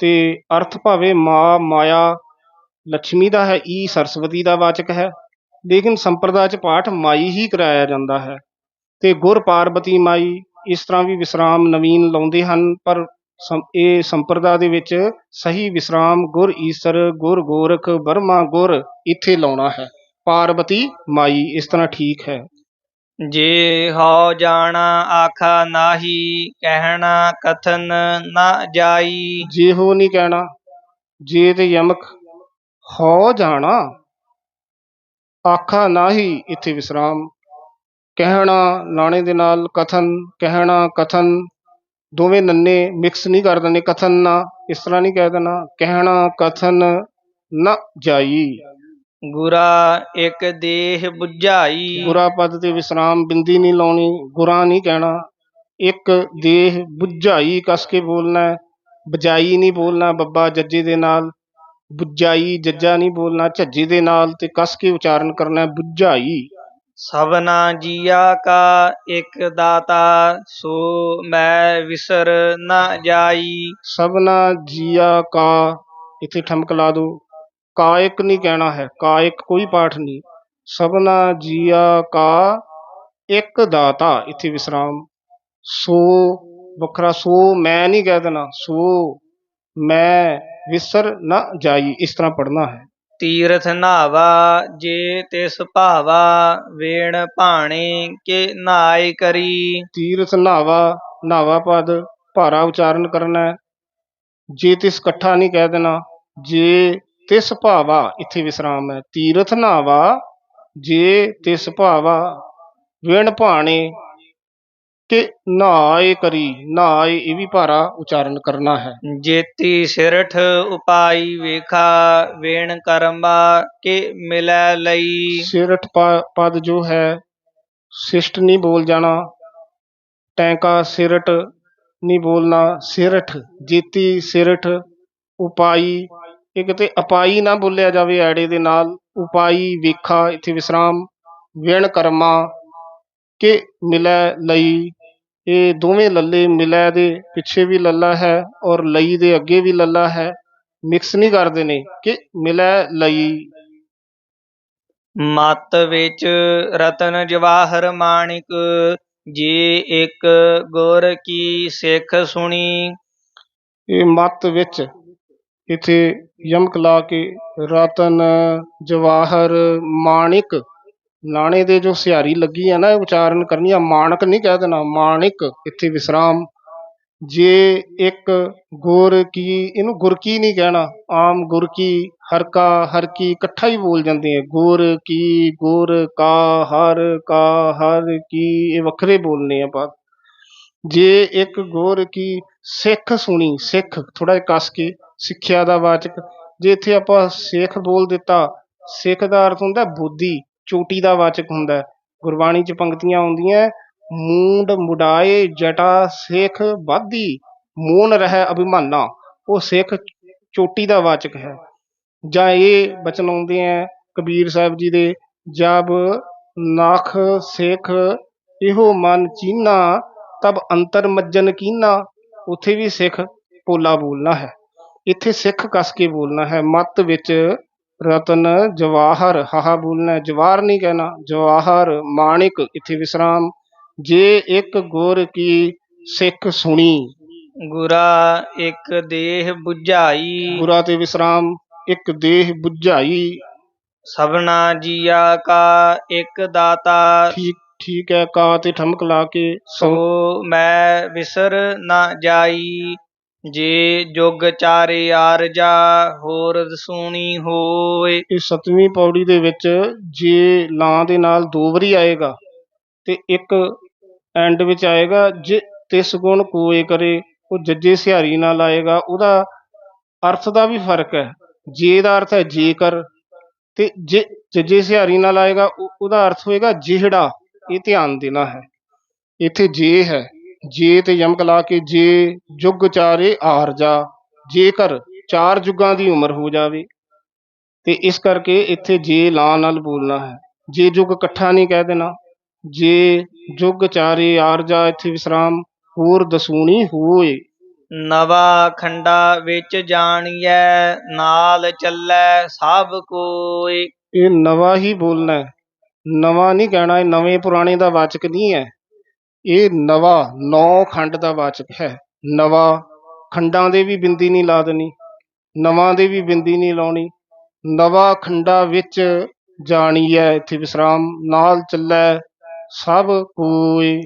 ਤੇ ਅਰਥ ਭਾਵੇਂ ਮਾ, ਮਾਇਆ ਲక్ష్ਮੀ ਦਾ ਹੈ, ਈ ਸਰਸਵਤੀ ਦਾ ਵਾਚਕ ਹੈ ਲੇਕਿਨ ਸੰਪਰਦਾ ਚ ਪਾਠ ਮਾਈ ਹੀ ਕਰਾਇਆ ਜਾਂਦਾ ਹੈ ਤੇ ਗੁਰ ਪਾਰਬਤੀ ਮਾਈ ਇਸ ਤਰ੍ਹਾਂ ਵੀ ਵਿਸਰਾਮ ਨਵੀਨ ਲਾਉਂਦੇ ਹਨ ਪਰ ਇਹ ਸੰਪਰਦਾ ਦੇ ਵਿੱਚ ਸਹੀ ਵਿਸਰਾਮ ਗੁਰ ਈਸਰ ਗੁਰ ਗੋਰਖ ਬਰਮਾ ਗੁਰ ਇੱਥੇ ਲਾਉਣਾ ਹੈ। ਪਾਰਬਤੀ ਮਾਈ ਇਸ ਤਰ੍ਹਾਂ ਠੀਕ ਹੈ। ਜੇ ਹਉ ਜਾਣਾ ਆਖਾ ਨਾਹੀ ਕਹਿਣਾ ਕਥਨ ਨਾ ਜਾਈ। ਜੇ ਹੋ ਨਹੀਂ ਕਹਿਣਾ ਜੇ ਤੇ ਯਮਕ ਹੋ ਜਾਣਾ ਆਖਾ ਨਾਹੀ ਇੱਥੇ ਵਿਸਰਾਮ। ਕਹਿਣਾ ਲਾਣੇ ਦੇ ਨਾਲ ਕਥਨ ਕਹਿਣਾ ਕਥਨ। ਦੋਵੇਂ ਨੰਨੇ ਮਿਕਸ ਨਹੀਂ ਕਰ ਦਿੰਦੇ ਕਥਨ ਨਾ ਇਸ ਤਰ੍ਹਾਂ ਨਹੀਂ ਕਹਿ ਦੇਣਾ ਕਹਿਣਾ ਕਥਨ ਨਾ ਜਾਈ। ਗੁਰਾ ਇੱਕ ਦੇਹ 부ਝਾਈ ਗੁਰਾ ਪਦ ਤੇ ਵਿਸਰਾਮ ਬਿੰਦੀ ਨਹੀਂ ਲਾਉਣੀ ਗੁਰਾ ਨਹੀਂ ਕਹਿਣਾ। ਇੱਕ ਦੇਹ ਬੁਝਾਈ ਕਸ ਕੇ ਬੋਲਣਾ। ਬਜਾਈ ਨਹੀਂ ਬੋਲਣਾ ਬੱਬਾ ਜੱਜੇ ਦੇ ਨਾਲ। ਬੁਝਾਈ ਜੱਜਾ ਨਹੀਂ ਬੋਲਣਾ ਝੱਜੇ ਦੇ ਨਾਲ ਤੇ ਕਸ ਕੇ ਉਚਾਰਨ ਕਰਨਾ ਹੈ, ਬੁਝਾਈ। ਸਭਨਾ ਜੀਆ ਕਾ ਇੱਕ ਦਾਤਾ ਸੋ ਮੈਂ ਵਿਸਰ ਨਾ ਜਾਈ। ਸਭਨਾ ਜੀਆ ਕਾ ਇੱਥੇ ਠਮਕ ਲਾ ਦੋ। ਕਾਇਕ ਨਹੀਂ ਕਹਿਣਾ ਹੈ ਕਾਇਕ ਕੋਈ ਪਾਠ ਨਹੀਂ। ਸਭਨਾ ਜੀਆ ਕਾ ਇੱਕ ਦਾਤਾ ਇੱਥੇ ਵਿਸਰਾਮ। ਸੋ ਵੱਖਰਾ ਸੋ ਮੈਂ ਨਹੀਂ ਕਹਿ ਦੇਣਾ ਸੋ ਮੈਂ ਵਿਸਰ ਨਾ ਜਾਈ ਇਸ ਤਰ੍ਹਾਂ ਪੜਨਾ ਹੈ। ਤੀਰਥ ਨਾਵਾ ਜੇ ਤਿਸ ਭਾਵਾ ਵੇਣ ਭਾਣੇ ਕੇ ਨਾਇ ਕਰੀ। ਤੀਰਥ ਨਾਵਾ ਨਾਵਾ ਪਦ ਭਾਰਾ ਉਚਾਰਨ ਕਰਨਾ ਹੈ। ਜੇ ਤਿਸ ਇਕੱਠਾ ਨਹੀਂ ਕਹਿ ਦੇਣਾ ਜੇ ਤਿਸ ਭਾਵਾ ਇੱਥੇ ਵਿਸਰਾਮ ਹੈ। ਤੀਰਥ ਨਾਵਾ ਜੇ ਤਿਸ ਭਾਵਾ ਵਿਣ ਭਾਣੇ ਕਿ ਨਾਏ ਕਰੀ ਨਾਏ ਇਹ ਵੀ ਭਾਰਾ ਉਚਾਰਨ ਕਰਨਾ ਹੈ। ਜੇਤੀ ਸਿਰਠ ਉਪਾਈ ਵੇਖਾ ਵੇਣ ਕਰਮਾ ਕੇ ਮਿਲੈ ਲਈ। ਸਿਰਠ ਪਦ ਜੋ ਹੈ ਸਿਸ਼ਟ ਨਹੀਂ ਬੋਲ ਜਾਣਾ ਟੈਂਕਾ ਸਿਰਟ ਨਹੀਂ ਬੋਲਣਾ ਸਿਰਠ ਜੀਤੀ ਸਿਰਠ ਉਪਾਈ ਇਹ ਕਿਤੇ ਅਪਾਈ ਨਾ ਬੋਲਿਆ ਜਾਵੇ ਐੜੇ ਦੇ ਨਾਲ ਉਪਾਈ ਵੇਖਾ ਇੱਥੇ ਵਿਸਰਾਮ ਵਿਣ ਕਰਮਾ ਕਿ ਮਿਲੈ ਲਈ। ਇਹ ਦੋਵੇਂ ਲੱਲੇ ਮਿਲੈ ਦੇ ਪਿੱਛੇ ਵੀ ਲੱਲਾ ਹੈ ਔਰ ਲਈ ਦੇ ਅੱਗੇ ਵੀ ਲੱਲਾ ਹੈ। ਮਿਕਸ ਨਹੀਂ ਕਰਦੇ ਨੇ ਕਿ ਮਿਲੈ ਲਈ। ਮਤ ਵਿੱਚ ਰਤਨ ਜਵਾਹਰ ਮਾਣਿਕ ਜੇ ਇੱਕ ਗੁਰ ਕੀ ਸਿੱਖ ਸੁਣੀ। ਇਹ ਮੱਤ ਵਿੱਚ ਇੱਥੇ ਯਮਕ ਲਾ ਕੇ ਰਤਨ ਜਵਾਹਰ ਮਾਣਿਕ ਲਾਣੇ ਦੇ ਜੋ ਸਿਹਾਰੀ ਲੱਗੀ ਆ ਨਾ, ਇਹ ਉਚਾਰਨ ਕਰਨੀ ਆ, ਮਾਣਕ ਨਹੀਂ ਕਹਿ ਦੇਣਾ, ਮਾਣਿਕ, ਇੱਥੇ ਵਿਸਰਾਮ। ਜੇ ਇੱਕ ਗੁਰ ਕੀ, ਇਹਨੂੰ ਗੁਰ ਕੀ ਨਹੀਂ ਕਹਿਣਾ, ਆਮ ਗੁਰ ਕੀ ਹਰਕਾ ਹਰ ਕੀ, ਇਕੱਠਾ ਹੀ ਬੋਲ ਜਾਂਦੇ ਆ। ਗੁਰ ਕੀ, ਗੁਰ ਕਾ, ਹਰ ਕਾ, ਹਰ ਕੀ, ਇਹ ਵੱਖਰੇ ਬੋਲਨੇ ਆ ਪਦ ਜੇ ਇੱਕ ਗੁਰ ਕੀ ਸਿੱਖ ਸੁਣੀ, ਸਿੱਖ ਥੋੜਾ ਜਿਹਾ ਕੱਸ ਕੇ, ਸਿੱਖਿਆ ਦਾ ਵਾਚਕ, ਜੇ ਇੱਥੇ ਆਪਾਂ ਸਿੱਖ ਬੋਲ ਦਿੱਤਾ, ਸਿੱਖ ਦਾ ਅਰਥ ਹੁੰਦਾ ਬੁੱਧੀ ਚੋਟੀ ਦਾ ਵਾਚਕ ਹੁੰਦਾ ਹੈ। ਗੁਰਬਾਣੀ 'ਚ ਪੰਕਤੀਆਂ ਆਉਂਦੀਆਂ ਮੂੰਡ ਮੁਡਾਏ ਜਟਾ ਸਿੱਖ ਬਾਧੀ ਮੂਨ ਰਹਿ ਅਭਿਮਾਨਾ, ਉਹ ਸਿੱਖ ਚੋਟੀ ਦਾ ਵਾਚਕ ਹੈ ਜਾਂ ਇਹ ਬਚਨ ਆਉਂਦੇ ਹੈ ਕਬੀਰ ਸਾਹਿਬ ਜੀ ਦੇ, ਜਬ ਨਾਖ ਸਿੱਖ ਇਹੋ ਮਨ ਚੀਨਾ, ਤਬ ਅੰਤਰ ਮੱਜਨ ਕੀਨਾ, ਉੱਥੇ ਵੀ ਸਿੱਖ ਪੋਲਾ ਬੋਲਣਾ ਹੈ ਇੱਥੇ ਸਿੱਖ ਕੱਸ ਕੇ ਬੋਲਣਾ ਹੈ, ਮੱਤ ਵਿੱਚ ਰਤਨ ਜਵਾਹਰ ਹਾਹਾ ਬੋਲਣਾ ਹੈ, ਜਵਾਹਰ ਨਹੀਂ ਕਹਿਣਾ ਜਵਾਹਰ ਮਾਣਿਕ ਇੱਥੇ ਵਿਸਰਾਮ। ਜੇ ਇੱਕ ਗੁਰ ਕੀ ਸਿੱਖ ਸੁਣੀ। ਗੁਰਾ ਇੱਕ ਦੇਹ 부ਝਾਈ ਗੁਰਾ ਤੇ ਵਿਸਰਾਮ ਇੱਕ ਦੇਹ 부ਝਾਈ ਸਭਨਾ ਜੀਆ ਕਾ ਇੱਕ ਦਾਤਾ। ਠੀਕ ਠੀਕ ਹੈ ਕਾ ਤੇ ਠਮਕ ਲਾ ਕੇ ਸੋ ਮੈਂ ਵਿਸਰ ਨਾ ਜਾਈ। ਜੇ ਜੁਗ ਚਾਰੇ ਆਰਜਾ ਹੋਰ ਦਸੂਣੀ ਹੋਏ ਇਹ ਸਤਵੀਂ ਪੌੜੀ ਦੇ ਵਿੱਚ ਜੇ ਲਾਂ ਦੇ ਨਾਲ ਦੋ ਵਾਰੀ ਆਏਗਾ ਤੇ ਇੱਕ ਐਂਡ ਵਿੱਚ ਆਏਗਾ, ਜੇ ਤਿਸ ਗੁਣ ਕੋਏ ਕਰੇ, ਉਹ ਜੱਜੇ ਸਿਹਾਰੀ ਨਾਲ ਆਏਗਾ, ਉਹਦਾ ਅਰਥ ਦਾ ਵੀ ਫ਼ਰਕ ਹੈ। ਜੇ ਦਾ ਅਰਥ ਹੈ ਜੇਕਰ, ਤੇ ਜੇ ਜੱਜੇ ਸਿਹਾਰੀ ਨਾਲ ਆਏਗਾ ਉਹਦਾ ਅਰਥ ਹੋਏਗਾ ਜਿਹੜਾ। ਇਹ ਧਿਆਨ ਦੇਣਾ ਹੈ। ਇੱਥੇ ਜੇ ਹੈ। ਜੇ ਤੇ ਯਮਕ ਲਾ ਕੇ ਜੇ ਜੁਗ ਚਾਰੇ ਆਰਜਾ ਜੇਕਰ ਚਾਰ ਜੁਗਾਂ ਦੀ ਉਮਰ ਹੋ ਜਾਵੇ। ਤੇ ਇਸ ਕਰਕੇ ਇੱਥੇ ਜੇ ਲਾਂ ਨਾਲ ਬੋਲਣਾ ਹੈ। ਜੇ ਜੁਗ ਇਕੱਠਾ ਨਹੀਂ ਕਹਿ ਦੇਣਾ ਜੇ ਜੁਗ ਚਾਰੇ ਆਰਜਾ ਇੱਥੇ ਵਿਸਰਾਮ ਹੋਰ ਦਸੂਣੀ ਹੋਏ। ਨਵਾ ਖੰਡਾ ਵਿੱਚ ਜਾਣੀਐ ਨਾਲ ਚੱਲੈ ਸਭ ਕੋਈ ਇਹ ਨਵਾਂ ਹੀ ਬੋਲਣਾ ਨਵਾਂ ਨਹੀਂ ਕਹਿਣਾ ਇਹ ਨਵੇਂ ਪੁਰਾਣੇ ਦਾ ਵਾਚਕ ਨਹੀਂ ਹੈ। ਇਹ ਨਵਾਂ ਨੌ ਖੰਡ ਦਾ ਵਾਚਕ ਹੈ। ਨਵਾਂ ਖੰਡਾਂ ਦੇ ਵੀ ਬਿੰਦੀ ਨਹੀਂ ਲਾ ਦੇਣੀ ਨਵਾਂ ਦੇ ਵੀ ਬਿੰਦੀ ਨਹੀਂ ਲਾਉਣੀ ਨਵਾਂ ਖੰਡਾ ਵਿੱਚ ਜਾਣੀ ਹੈ ਇੱਥੇ ਵਿਸਰਾਮ ਨਾਲ ਚੱਲੈ ਸਭ ਕੋਈ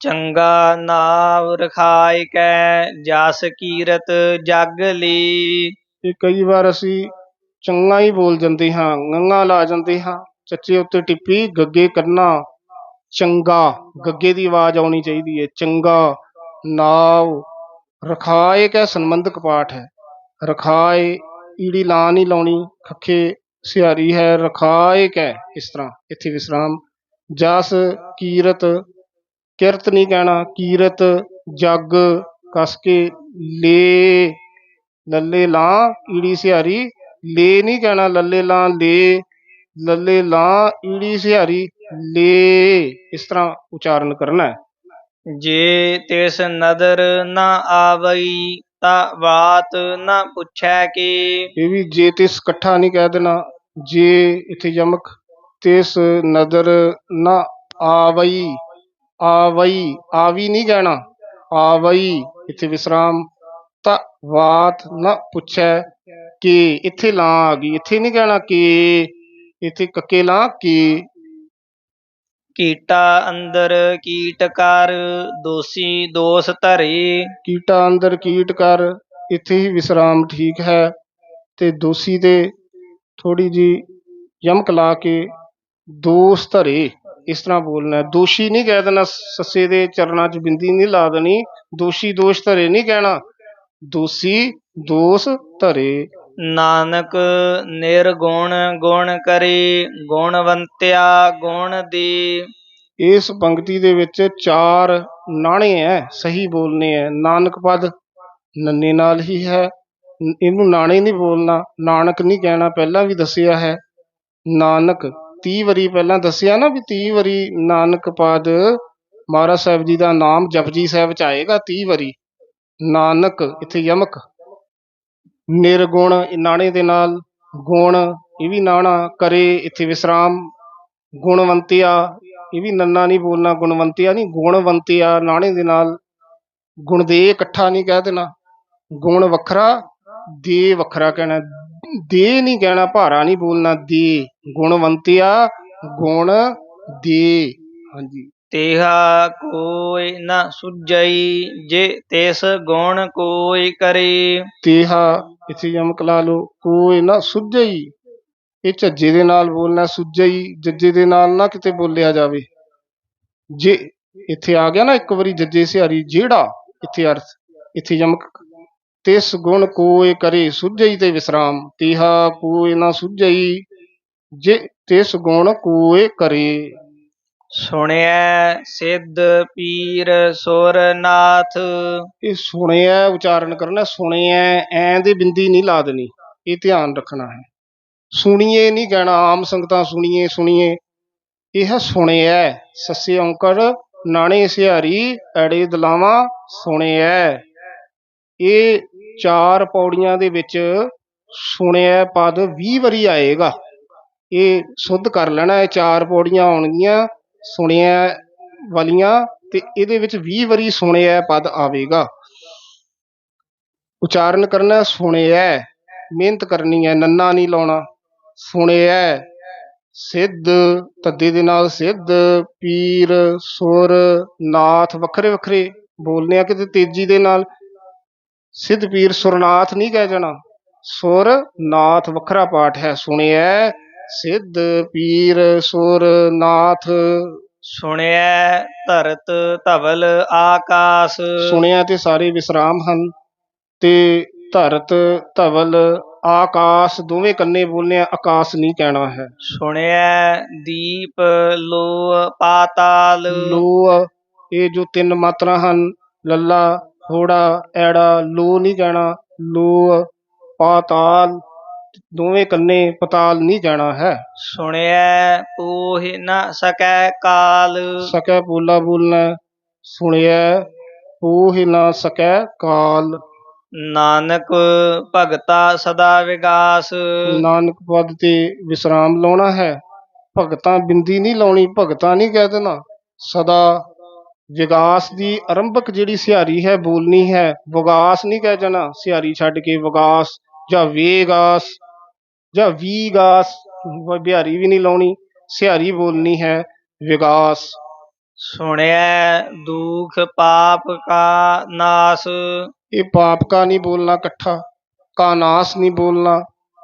ਚੰਗਾ ਨਾਮ ਰਖਾਇ ਕੈ ਜਸ ਕੀਰਤ ਜਗ ਲੀ। ਇਹ ਕਈ ਵਾਰ ਅਸੀਂ ਚੰਗਾ ਹੀ ਬੋਲ ਜਾਂਦੇ ਹਾਂ ਗੰਗਾ ਲਾ ਜਾਂਦੇ ਹਾਂ ਚੱਚੇ ਉੱਤੇ ਟਿੱਪੀ ਗੱਗੇ ਕਰਨਾ ਚੰਗਾ, ਗੱਗੇ ਦੀ ਆਵਾਜ਼ ਆਉਣੀ ਚਾਹੀਦੀ ਹੈ ਚੰਗਾ ਨਾਵ ਰਖਾਏ ਕਾ ਸੰਬੰਧਕ ਪਾਠ ਹੈ। ਰਖਾਏ, ਈੜੀ ਲਾ ਨਹੀਂ ਲਾਉਣੀ, ਖੱਖੇ ਸਿਹਾਰੀ ਹੈ, ਰਖਾਏ ਕੈ, ਇਸ ਤਰ੍ਹਾਂ, ਇੱਥੇ ਵਿਸਰਾਮ। ਜਸ, ਕੀਰਤ, ਕਿਰਤ ਨਹੀਂ ਕਹਿਣਾ, ਕੀਰਤ, ਜਗ ਕਸ ਕੇ ਲੇ, ਲੱਲੇ ਲਾਂ, ਈੜੀ ਸਿਹਾਰੀ, ਲੇ ਨਹੀਂ ਕਹਿਣਾ, ਲੱਲੇ ਲਾਂ, ਲੇ, ਲੱਲੇ ਲਾਂ, ਈੜੀ ਸਿਹਾਰੀ ਲੇ ਇਸ ਤਰ੍ਹਾਂ ਉਚਾਰਨ ਕਰਨਾ ਹੈ। ਜੇ ਤਿਸ ਨਦਰ ਨ ਆਵਈ ਤਾ ਬਾਤ ਨ ਪੁੱਛੈ ਕੀ। ਇਹ ਵੀ ਜੇ ਤਿਸ ਇਕੱਠਾ ਨਹੀਂ ਕਹਿ ਦੇਣਾ ਜੇ ਇੱਥੇ ਯਮਕ ਤਿਸ ਨਦਰ ਨਾ ਆਵਈ ਆਵਈ ਆਵੀ ਨਹੀਂ ਕਹਿਣਾ ਆਵਈ ਇੱਥੇ ਵਿਸਰਾਮ ਤਾਂ ਬਾਤ ਨਾ ਪੁੱਛੈ ਕਿ ਇੱਥੇ ਲਾਂ ਆ ਗਈ ਇੱਥੇ ਨਹੀਂ ਕਹਿਣਾ ਕਿ ਇੱਥੇ ਕੱਕੇ ਲਾਂ ਕਿ ਕੀਟਾ ਅੰਦਰ ਕੀਟ ਕਰ, ਦੋਸੀ ਦੋਸ ਧਰੇ। ਕੀਟਾ ਅੰਦਰ ਕੀਟ ਕਰ, ਇੱਥੇ ਹੀ ਵਿਸਰਾਮ ਠੀਕ ਹੈ। ਤੇ ਦੋਸੀ ਤੇ ਥੋੜੀ ਜੀ ਯਮਕ ਲਾ ਕੇ ਦੋਸ ਧਰੇ। ਇਸ ਤਰ੍ਹਾਂ ਬੋਲਣਾ ਦੋਸ਼ੀ ਨਹੀਂ ਕਹਿ ਦੇਣਾ, ਸੱਸੇ ਦੇ ਚਰਨਾਂ 'ਚ ਬਿੰਦੀ ਨਹੀਂ ਲਾ ਦੇਣੀ। ਦੋਸ਼ੀ ਦੋਸ਼ ਧਰੇ ਨਹੀਂ ਕਹਿਣਾ। ਦੋਸੀ ਦੋਸ ਧਰੇ। ਨਾਨਕ ਨਿਰਗੁਣ ਗੁਣ ਕਰੇ, ਗੁਣਵੰਤਿਆ, ਗੁਣ ਦੀ। ਇਸ ਪੰਕਤੀ ਦੇ ਵਿੱਚ ਚਾਰ ਨਾਣੇ ਹੈ ਸਹੀ ਬੋਲਨੇ ਹੈ ਨਾਨਕ ਪਦ ਨੰਨੇ ਨਾਲ ਹੀ ਹੈ। ਇਹਨੂੰ ਨਾਣੇ ਨਹੀਂ ਬੋਲਣਾ, ਨਾਨਕ ਨਹੀਂ ਕਹਿਣਾ, ਪਹਿਲਾਂ ਵੀ ਦੱਸਿਆ ਹੈ। ਨਾਨਕ 30 ਵਾਰੀ ਪਹਿਲਾਂ ਦੱਸਿਆ ਨਾ ਵੀ 30 ਵਾਰੀ ਨਾਨਕ ਪਦ, ਮਹਾਰਾਜ ਸਾਹਿਬ ਜੀ ਦਾ ਨਾਮ ਜਪਜੀ ਸਾਹਿਬ ਚ ਆਏਗਾ 30 ਵਾਰੀ। ਨਾਨਕ, ਇੱਥੇ ਯਮਕ। ਨਿਰਗੁਣ ਨਾਣੇ ਦੇ ਨਾਲ ਗੁਣ ਇਹ ਵੀ ਨਾਣਾ ਕਰੇ ਇੱਥੇ ਵਿਸਰਾਮ। ਗੁਣਵੰਤਿਆ ਇਹ ਵੀ ਨੰਨਾ ਨਹੀਂ ਬੋਲਣਾ ਗੁਣਵੰਤਿਆ ਨਹੀਂ ਗੁਣਵੰਤਿਆ ਨਾਣੇ ਦੇ ਨਾਲ। ਗੁਣ ਦੇ ਇਕੱਠਾ ਨਹੀਂ ਕਹਿ ਦੇਣਾ। ਗੁਣ ਵੱਖਰਾ ਦੇ ਵੱਖਰਾ ਕਹਿਣਾ। ਦੇ ਨਹੀਂ ਕਹਿਣਾ ਭਾਰਾ ਨਹੀਂ ਬੋਲਣਾ ਦੇ। ਗੁਣਵੰਤਿਆ ਗੁਣ ਦੇ। ਹਾਂਜੀ। ਤੇਹਾ ਕੋਈ ਨ ਸੁਝਈ ਜੇ ਤਿਸ ਗੁਣ ਕੋਈ ਕਰੇ। ਤੇਹਾ ਇੱਥੇ ਯਮਕ ਲਾ ਲਓ, ਕੋਈ ਨਾ ਸੁਝਈ ਇਹ ਝੱਜੇ ਦੇ ਨਾਲ ਬੋਲਣਾ ਸੁਝਈ ਜੱਜੇ ਦੇ ਨਾਲ ਨਾ ਕਿਤੇ ਬੋਲਿਆ ਜਾਵੇ। ਜੇ ਇੱਥੇ ਆ ਗਿਆ ਨਾ ਇੱਕ ਵਾਰੀ ਜੱਜੇ ਸਿਹਾਰੀ, ਜਿਹੜਾ ਇੱਥੇ ਅਰਥ, ਇੱਥੇ ਯਮਕ ਤਿਸ ਗੁਣ ਕੋਏ ਕਰੇ ਸੁਝਈ ਤੇ ਵਿਸਰਾਮ। ਤੇਹਾ ਕੋਈ ਨਾ ਸੁਝਈ ਜੇ ਤਿਸ ਗੁਣ ਕੋਏ ਕਰੇ। ਸੁਣਿਐ ਸਿੱਧ ਪੀਰ ਸੁਰ ਨਾਥ ਇਹ ਸੁਣਿਆ ਉਚਾਰਨ ਕਰਨਾ ਸੁਣਿਆ ਐ ਦੇ ਬਿੰਦੀ ਨਹੀਂ ਲਾ ਦੇਣੀ, ਇਹ ਧਿਆਨ ਰੱਖਣਾ ਹੈ। ਸੁਣੀਏ ਨਹੀਂ ਕਹਿਣਾ, ਆਮ ਸੰਗਤਾਂ ਸੁਣੀਏ ਸੁਣੀਏ। ਇਹ ਹੈ ਸੁਣਿਆ ਸੱਸੇ ਔਂਕੜ, ਨਾਣੇ ਸਿਹਾਰੀ ਐੜੇ ਦਲਾਵਾਂ ਸੁਣਿਆ ਇਹ ਚਾਰ ਪੌੜੀਆਂ ਦੇ ਵਿੱਚ ਸੁਣਿਆ ਪਦ 20 ਵਾਰੀ ਆਏਗਾ। ਇਹ ਸੁੱਧ ਕਰ ਲੈਣਾ, ਇਹ ਚਾਰ ਪੌੜੀਆਂ ਆਉਣਗੀਆਂ। ਸੁਣਿਆ ਵਾਲੀਆਂ ਤੇ ਇਹਦੇ ਵਿੱਚ 20 ਵਾਰੀ ਸੁਣਿਆ ਪਦ ਆਵੇਗਾ। ਉਚਾਰਨ ਕਰਨਾ ਸੁਣਿਆ, ਮਿਹਨਤ ਕਰਨੀ ਹੈ, ਨੰਨਾ ਨਹੀਂ ਲਾਉਣਾ। ਸੁਣਿਆ, ਸਿੱਧ ਤੱਦੇ ਦੇ ਨਾਲ ਸਿੱਧ, ਪੀਰ, ਸੁਰ, ਨਾਥ ਵੱਖਰੇ ਵੱਖਰੇ ਬੋਲਨੇ ਆ ਕਿਤੇ ਤੇਜ਼ੀ ਦੇ ਨਾਲ। ਸਿੱਧ, ਪੀਰ, ਸੁਰਨਾਥ ਨਹੀਂ ਕਹਿ ਜਾਣਾ। ਸੁਰ, ਨਾਥ ਵੱਖਰਾ ਪਾਠ ਹੈ। ਸੁਣਿਆ ਸਿੱਧ ਪੀਰ ਸੁਰ ਨਾਥ। ਸੁਣਿਐ ਧਰਤ ਧਵਲ ਆਕਾਸ। ਸੁਣਿਆ ਤੇ ਸਾਰੇ ਵਿਸਰਾਮ ਹਨ। ਤੇ ਧਰਤ ਧਵਲ ਆਕਾਸ਼ ਦੋਵੇਂ ਕੰਨੇ ਬੋਲਨੇ ਆ ਆਕਾਸ਼ ਨਹੀਂ ਕਹਿਣਾ ਹੈ। ਸੁਣਿਐ ਦੀਪ ਲੋ ਪਾਤਾਲ। ਲੋ ਇਹ ਜੋ ਤਿੰਨ ਮਾਤਰਾ ਹਨ ਲੱਲਾ ਹੋੜਾ ਐੜਾ ਲੋ ਨਹੀਂ ਕਹਿਣਾ। ਲੋ ਪਾਤਾਲ ਦੋਵੇਂ ਕੰਨੇ ਪਤਾਲ ਨਹੀਂ ਜਾਣਾ ਹੈ। ਸੁਣਿਐ ਪੂਹਿ ਨ ਸਕੈ ਕਾਲ। ਸਕੈ ਬੋਲਾ ਬੋਲਣਾ ਸੁਣਿਆ ਪੋਹਿ ਨਾ ਸਕੈ ਕਾਲ। ਨਾਨਕ ਭਗਤਾ ਸਦਾ ਵਿਗਾਸ। ਨਾਨਕ ਪਦ ਤੇ ਵਿਸਰਾਮ ਲਾਉਣਾ ਹੈ। ਭਗਤਾਂ ਬਿੰਦੀ ਨਹੀਂ ਲਾਉਣੀ ਭਗਤਾਂ ਨਹੀਂ ਕਹਿ ਦੇਣਾ। ਸਦਾ ਵਿਗਾਸ ਦੀ ਆਰੰਭਕ ਜਿਹੜੀ ਸਿਹਾਰੀ ਹੈ ਬੋਲਣੀ ਹੈ ਵਿਗਾਸ ਨਹੀਂ ਕਹਿ ਜਾਣਾ। ਸਿਹਾਰੀ ਛੱਡ ਕੇ ਵਿਗਾਸ ਜਾਂ ਵੇਗਾਸ ਜਾਂ ਵੀਗਾਸ ਬਿਹਾਰੀ ਵੀ ਨਹੀਂ ਲਾਉਣੀ ਸਿਹਾਰੀ ਬੋਲਣੀ ਹੈ ਵਿਗਾਸ। ਸੁਣਿਐ ਦੁਖ ਪਾਪ ਕਾ ਨਾਸ। ਇਹ ਪਾਪ ਕਾ ਨਹੀਂ ਬੋਲਣਾ ਇਕੱਠਾ ਕਾ ਨਾਸ ਨਹੀਂ ਬੋਲਣਾ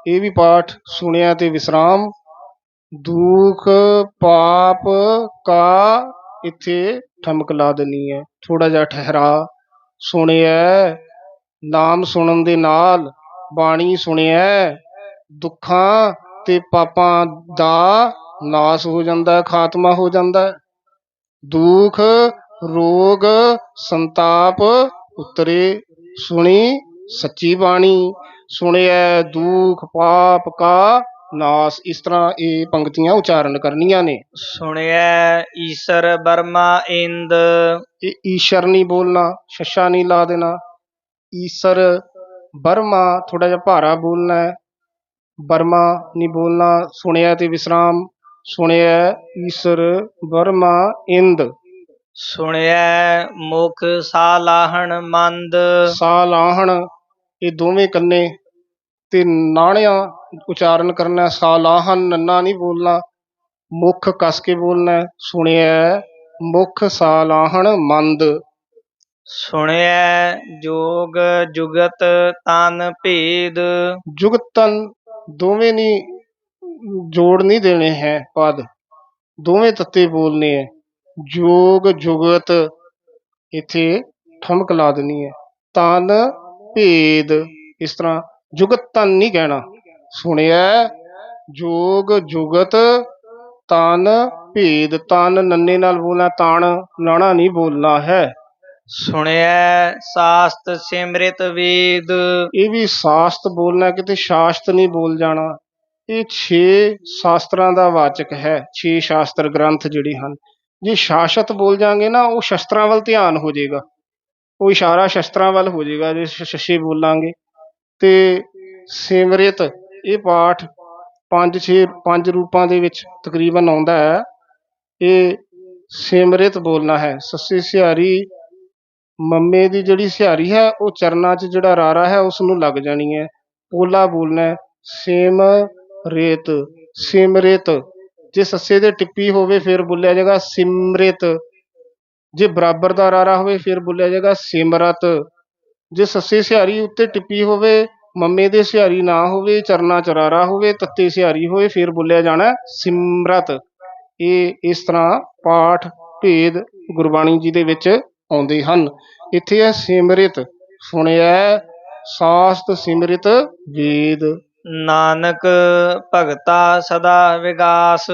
ਇਹ ਵੀ ਪਾਠ ਸੁਣਿਆ ਤੇ ਵਿਸਰਾਮ। ਦੁਖ ਪਾਪ ਕਾ ਇੱਥੇ ਠਮਕ ਲਾ ਦੇਣੀ ਹੈ ਥੋੜਾ ਜਿਹਾ ਠਹਿਰਾ। ਸੁਣਿਆ ਨਾਮ ਸੁਣਨ ਦੇ ਨਾਲ ਬਾਣੀ ਸੁਣਿਆ ਦੁੱਖਾਂ ਤੇ ਪਾਪਾਂ ਦਾ ਨਾਸ ਹੋ ਜਾਂਦਾ ਖਾਤਮਾ ਹੋ ਜਾਂਦਾ। ਦੁੱਖ ਰੋਗ ਸੰਤਾਪ ਉਤਰੇ। ਸੁਣੀ ਸੱਚੀ ਬਾਣੀ ਸੁਣਿਐ ਦੁਖ ਪਾਪ ਕਾ ਨਾਸ। ਇਸ ਤਰ੍ਹਾਂ ਇਹ ਪੰਕਤੀਆਂ ਉਚਾਰਨ ਕਰਨੀਆਂ ਨੇ। ਸੁਣਿਐ ਈਸਰ ਬਰਮਾ ਇੰਦ। ਇਹ ਈਸ਼ਰ ਨਹੀਂ ਬੋਲਣਾ ਸ਼ਸ਼ਾ ਨਹੀਂ ਲਾ ਦੇਣਾ। ਈਸਰ ਬਰਮਾ ਥੋੜਾ ਜਿਹਾ ਭਾਰਾ ਬੋਲਣਾ ਹੈ। ਬਰਮਾ ਨਹੀਂ ਬੋਲਣਾ ਸੁਣਿਆ ਤੇ ਵਿਸਰਾਮ। ਸੁਣਿਆ ਈਸਰ ਬਰਮਾ ਇੰਦ। ਸੁਣਿਐ ਮੁਖ ਸਾਲਾਹਣ ਮੰਦ। ਸਾ ਲਾਹਣ ਇਹ ਦੋਵੇਂ ਕੰਨੇ ਤੇ ਨਾਣਿਆ ਉਚਾਰਨ ਕਰਨਾ ਸਾ ਲਾਹਣ ਨੰਨਾ ਨਹੀਂ ਬੋਲਣਾ। ਮੁਖ ਕਸ ਕੇ ਬੋਲਣਾ। ਸੁਣਿਆ ਮੁਖ ਸਾ ਲਾਹਣ ਮੰਦ। ਸੁਣਿਐ ਜੋਗ ਜੁਗਤ ਤਨ ਭੇਦ। ਜੁਗਤਨ ਦੋਵੇਂ ਨਹੀਂ ਜੋੜ ਨਹੀਂ ਦੇਣੇ ਹੈ ਪਦ, ਦੋਵੇਂ ਤੱਤੇ ਬੋਲਨੇ ਹੈ। ਜੋਗ ਜੁਗਤ ਇੱਥੇ ਠਮਕ ਲਾ ਦੇਣੀ ਹੈ। ਤਨ ਭੇਦ, ਇਸ ਤਰ੍ਹਾਂ ਜੁਗਤ ਤਨ ਨਹੀਂ ਕਹਿਣਾ। ਸੁਣਿਆ ਜੋਗ ਜੁਗਤ ਤਨ ਭੇਦ, ਤਨ ਨੰਨੇ ਨਾਲ ਬੋਲਣਾ, ਤਣ ਲਾਣਾ ਨਹੀਂ ਬੋਲਣਾ ਹੈ। ਸੁਣਿਐ ਸਾਸਤ ਸਿਮਰਿਤ ਵੇਦ। ਇਹ ਵੀ ਸਾਸਤ ਬੋਲਣਾ ਕਿਤੇ ਸ਼ਾਸਤ ਨਹੀਂ ਬੋਲ ਜਾਣਾ। ਇਹ 6 ਸ਼ਾਸਤਰਾਂ ਦਾ ਵਾਚਕ ਹੈ 6 ਸ਼ਾਸਤਰ ਗ੍ਰੰਥ ਜਿਹੜੇ ਹਨ। ਜੇ ਸ਼ਾਸਤ ਬੋਲ ਜਾਾਂਗੇ ਨਾ, ਉਹ ਸ਼ਸਤਰਾਂ ਵੱਲ ਧਿਆਨ ਹੋ ਜਾਏਗਾ। ਉਹ ਇਸ਼ਾਰਾ ਸ਼ਸਤਰਾਂ ਵੱਲ ਹੋ ਜਾਏਗਾ, ਜੇ ਸ਼ਸ਼ੇ ਬੋਲਾਂਗੇ। ਤੇ ਸਿਮਰਿਤ, ਇਹ ਪਾਠ ਪੰਜ ਛੇ, ਪੰਜ ਰੂਪਾਂ ਦੇ ਵਿੱਚ ਤਕਰੀਬਨ ਆਉਂਦਾ ਹੈ। ਇਹ ਸਿਮਰਿਤ ਬੋਲਣਾ ਹੈ। ਸੱਸੀ ਸਿਹਾਰੀ ਮੰਮੇ ਦੀ ਜਿਹੜੀ ਸਿਹਾਰੀ ਹੈ, ਉਹ ਚਰਨਾਂ 'ਚ ਜਿਹੜਾ ਰਾਰਾ ਹੈ ਉਸ ਨੂੰ ਲੱਗ ਜਾਣੀ ਹੈ। ਪੋਲਾ ਬੋਲਣਾ ਹੈ ਰੇਤ ਸਿਮਰਿਤ ਜੇ ਸੱਸੇ ਦੇ ਟਿੱਪੀ ਹੋਵੇ, ਫਿਰ ਬੋਲਿਆ ਜਾਏਗਾ ਸਿਮਰਿਤ। ਜੇ ਬਰਾਬਰ ਦਾ ਰਾਰਾ ਹੋਵੇ, ਫਿਰ ਬੋਲਿਆ ਜਾਏਗਾ ਸਿਮਰਤ। ਜੇ ਸੱਸੇ ਸਿਹਾਰੀ ਉੱਤੇ ਟਿੱਪੀ ਹੋਵੇ, ਮੰਮੇ ਦੇ ਸਿਹਾਰੀ ਨਾ ਹੋਵੇ, ਚਰਨਾ ਚਰਾਰਾ ਹੋਵੇ, ਤੱਤੇ ਸਿਹਾਰੀ ਹੋਵੇ ਫਿਰ ਬੋਲਿਆ ਜਾਣਾ ਸਿਮਰਤ। ਇਹ ਇਸ ਤਰ੍ਹਾਂ ਪਾਠ ਭੇਦ ਗੁਰਬਾਣੀ ਜੀ ਦੇ ਵਿੱਚ ਆਉਂਦੇ ਹਨ। ਇੱਥੇ ਹੈ ਸਿਮਰਿਤ ਸੁਣਿਆ ਸਾਸਤ ਸਿਮਰਿਤ ਵੇਦ। ਨਾਨਕ ਭਗਤਾ ਸਦਾ ਵਿਗਾਸ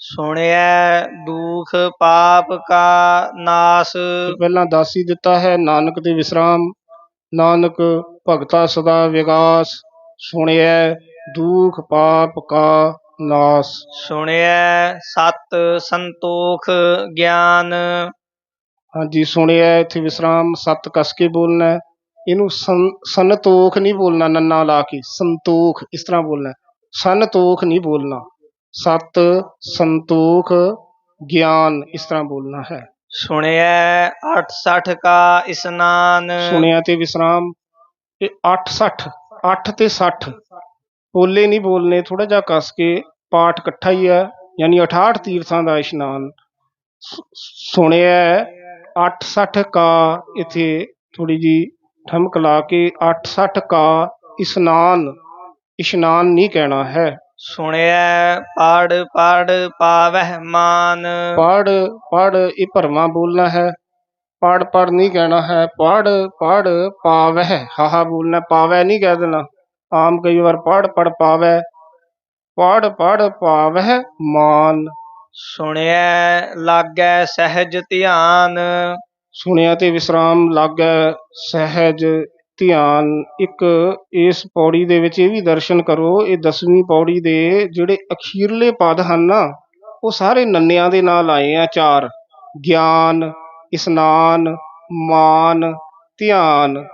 ਸੁਣਿਐ ਦੁਖ ਪਾਪ ਕਾ ਨਾਸ। ਪਹਿਲਾਂ ਦੱਸ ਹੀ ਦਿੱਤਾ ਹੈ ਨਾਨਕ ਤੇ ਵਿਸਰਾਮ ਨਾਨਕ ਭਗਤਾ ਸਦਾ ਵਿਗਾਸ ਸੁਣਿਐ ਦੁਖ ਪਾਪ ਕਾ ਨਾਸ। ਸੁਣਿਐ ਸਤ ਸੰਤੋਖ ਗਿਆਨ। ਹਾਂਜੀ ਸੁਣਿਆ ਇੱਥੇ ਵਿਸਰਾਮ ਸੱਤ ਕਸ ਕੇ ਬੋਲਣਾ ਹੈ। ਇਹਨੂੰ ਸੰ- ਸੰਤੋਖ ਨਹੀਂ ਬੋਲਣਾ ਨੰਨਾ ਲਾ ਕੇ ਸੰਤੋਖ ਇਸ ਤਰ੍ਹਾਂ ਬੋਲਣਾ ਹੈ। ਸੰਤੋਖ ਨਹੀਂ ਬੋਲਣਾ ਸਤ ਸੰਤੋਖ ਗਿਆਨ ਇਸ ਤਰ੍ਹਾਂ ਬੋਲਣਾ ਹੈ ਸੁਣਿਐ 68 ਕਾ ਇਸਨਾਨ ਸੁਣਿਆ ਤੇ ਵਿਸਰਾਮ ਇਹ 68 8 ਤੇ 60 ਪੋਲੇ ਨਹੀਂ ਬੋਲਨੇ ਥੋੜਾ ਜਿਹਾ ਕਸ ਕੇ ਪਾਠ ਇਕੱਠਾ ਹੀ ਹੈ ਯਾਨੀ 68 ਤੀਰਥਾਂ ਦਾ ਇਸ਼ਨਾਨ ਸੁਣਿਆ 68 ਕਾ ਇੱਥੇ ਥੋੜੀ ਜੀ ਠਮਕ ਲਾ ਕੇ 68 ਕਾ ਇਸ਼ਨਾਨ ਇਸ਼ਨਾਨ ਨਹੀਂ ਕਹਿਣਾ ਹੈ। ਸੁਣਿਐ ਪੜ ਪੜ ਪਾਵਹਿ ਮਾਨ। ਪੜ ਪੜ ਇਹ ਭਰਵਾਂ ਬੋਲਣਾ ਹੈ। ਪੜ ਪੜ ਨਹੀਂ ਕਹਿਣਾ ਹੈ। ਪੜ ਪੜ ਪਾਵਹਿ ਹਾਹਾ ਬੋਲਣਾ ਪਾਵੈ ਨਹੀਂ ਕਹਿ ਦੇਣਾ। ਆਮ ਕਈ ਵਾਰ ਪੜ ਪੜ ਪਾਵੈ ਪੜ ਪੜ ਪਾਵਹਿ ਮਾਨ। ਸੁਣਿਐ, ਲਾਗੈ ਸਹਿਜ ਧਿਆਨ। ਸੁਣਿਆ ਤੇ ਵਿਸਰਾਮ, ਲਾਗੈ ਸਹਿਜ ਧਿਆਨ। ਇੱਕ ਇਸ ਪੌੜੀ ਦੇ ਵਿੱਚ ਇਹ ਵੀ ਦਰਸ਼ਨ ਕਰੋ, ਇਹ ਦਸਵੀਂ ਪੌੜੀ ਦੇ ਜਿਹੜੇ ਅਖੀਰਲੇ ਪਦ ਹਨ ਨਾ, ਉਹ ਸਾਰੇ ਨੰਨਿਆਂ ਦੇ ਨਾਲ ਆਏ ਆ ਚਾਰ। ਗਿਆਨ, ਇਸਨਾਨ, ਮਾਨ, ਧਿਆਨ।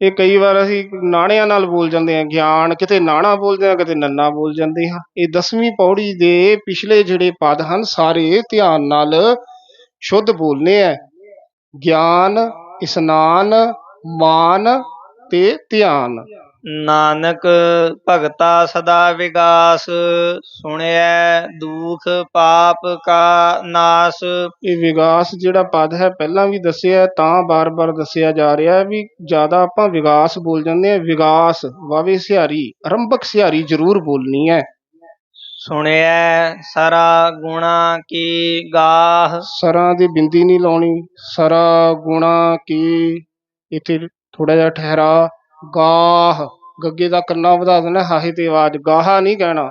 ਇਹ ਕਈ ਵਾਰ ਅਸੀਂ ਨਾਣਿਆਂ ਨਾਲ ਬੋਲ ਜਾਂਦੇ ਹਾਂ, ਗਿਆਨ, ਕਿਤੇ ਨਾਣਾ ਬੋਲਦੇ ਹਾਂ, ਕਿਤੇ ਨੰਨਾ ਬੋਲ ਜਾਂਦੇ ਹਾਂ। ਇਹ ਦਸਵੀਂ ਪੌੜੀ ਦੇ ਪਿਛਲੇ ਜਿਹੜੇ ਪਦ ਹਨ, ਸਾਰੇ ਧਿਆਨ ਨਾਲ ਸ਼ੁੱਧ ਬੋਲਨੇ ਹੈ। ਗਿਆਨ, ਇਸਨਾਨ, ਮਾਨ ਤੇ ਧਿਆਨ। ਨਾਨਕ ਭਗਤਾ ਸਦਾ ਵਿਗਾਸ ਸੁਣਿਐ ਦੁਖ ਪਾਪ ਕਾ ਨਾਸ। ਇਹ ਵਿਗਾਸ ਜਿਹੜਾ ਪਦ ਹੈ ਪਹਿਲਾਂ ਵੀ ਦੱਸਿਆ ਤਾਂ ਬਾਰ-ਬਾਰ ਦੱਸਿਆ ਜਾ ਰਿਹਾ ਹੈ ਵੀ ਜ਼ਿਆਦਾ ਆਪਾਂ ਵਿਗਾਸ ਬੋਲ ਜਾਂਦੇ ਹਾਂ ਵਿਗਾਸ ਵਾਵੇ ਸਿਹਾਰੀ ਆਰੰਭਕ ਸਿਹਾਰੀ ਜ਼ਰੂਰ ਬੋਲਣੀ ਹੈ। ਸੁਣਿਐ ਸਰਾ ਗੁਣਾ ਕੀ ਗਾਹ। ਸਰਾਂ ਦੀ ਬਿੰਦੀ ਨਹੀਂ ਲਾਉਣੀ ਸਰਾ ਗੁਣਾ ਕੀ ਇੱਥੇ ਥੋੜਾ ਜਿਹਾ ਠਹਿਰਾ ਗਾਹ। ਗੱਗੇ ਦਾ ਕੰਨਾ ਵਧਾ ਦੇਣਾ ਹਾਹੇ ਤੇ ਆਵਾਜ਼ ਗਾਹਾ ਨਹੀਂ ਕਹਿਣਾ।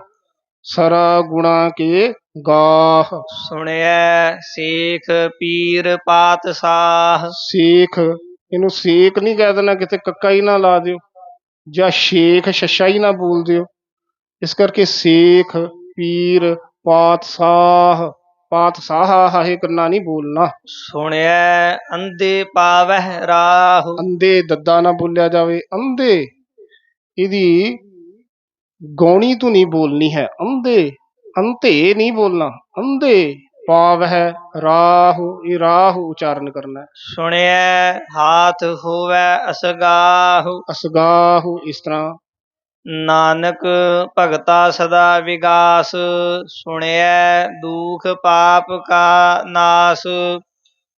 ਸਰਾ ਗੁਣਾ ਕੇ ਗਾਹ। ਸੁਣਿਐ ਸੇਖ ਪੀਰ ਪਾਤਸ਼ਾਹ। ਸੇਖ ਇਹਨੂੰ ਸੇਖ ਨਹੀਂ ਕਹਿ ਦੇਣਾ ਕਿਤੇ ਕੱਕਾ ਹੀ ਨਾ ਲਾ ਦਿਓ ਜਾਂ ਸ਼ੇਖ ਛੱਛਾ ਹੀ ਨਾ ਬੋਲ ਦਿਓ। ਇਸ ਕਰਕੇ ਸੇਖ ਪੀਰ ਪਾਤਸ਼ਾਹ ਪਾਤਸ਼ਾਹ ਹਾਹੇ ਕਰਨਾ ਨਹੀਂ ਬੋਲਣਾ। ਸੁਣਿਐ ਅੰਧੇ ਪਾਵਹਿ ਰਾਹ। ਅੰਧੇ ਦੱਦਾ ਨਾ ਬੋਲਿਆ ਜਾਵੇ ਅੰਧੇ ਇਹਦੀ ਗੌਣੀ ਤੋਂ ਨਹੀਂ ਬੋਲਣੀ ਹੈ। ਅੰਧੇ ਅੰਧੇ ਨਹੀਂ ਬੋਲਣਾ। ਅੰਧੇ ਪਾਵ ਹੈ ਰਾਹ ਇਹ ਰਾਹ ਉਚਾਰਨ ਕਰਨਾ ਹੈ। ਸੁਣਿਐ ਹਾਥ ਹੋਵੈ ਅਸਗਾਹ। ਅਸਗਾਹ ਇਸ ਤਰ੍ਹਾਂ। ਨਾਨਕ ਭਗਤਾ ਸਦਾ ਵਿਗਾਸ। ਸੁਣਿਐ ਦੁਖ ਪਾਪ ਕਾ ਨਾਸ।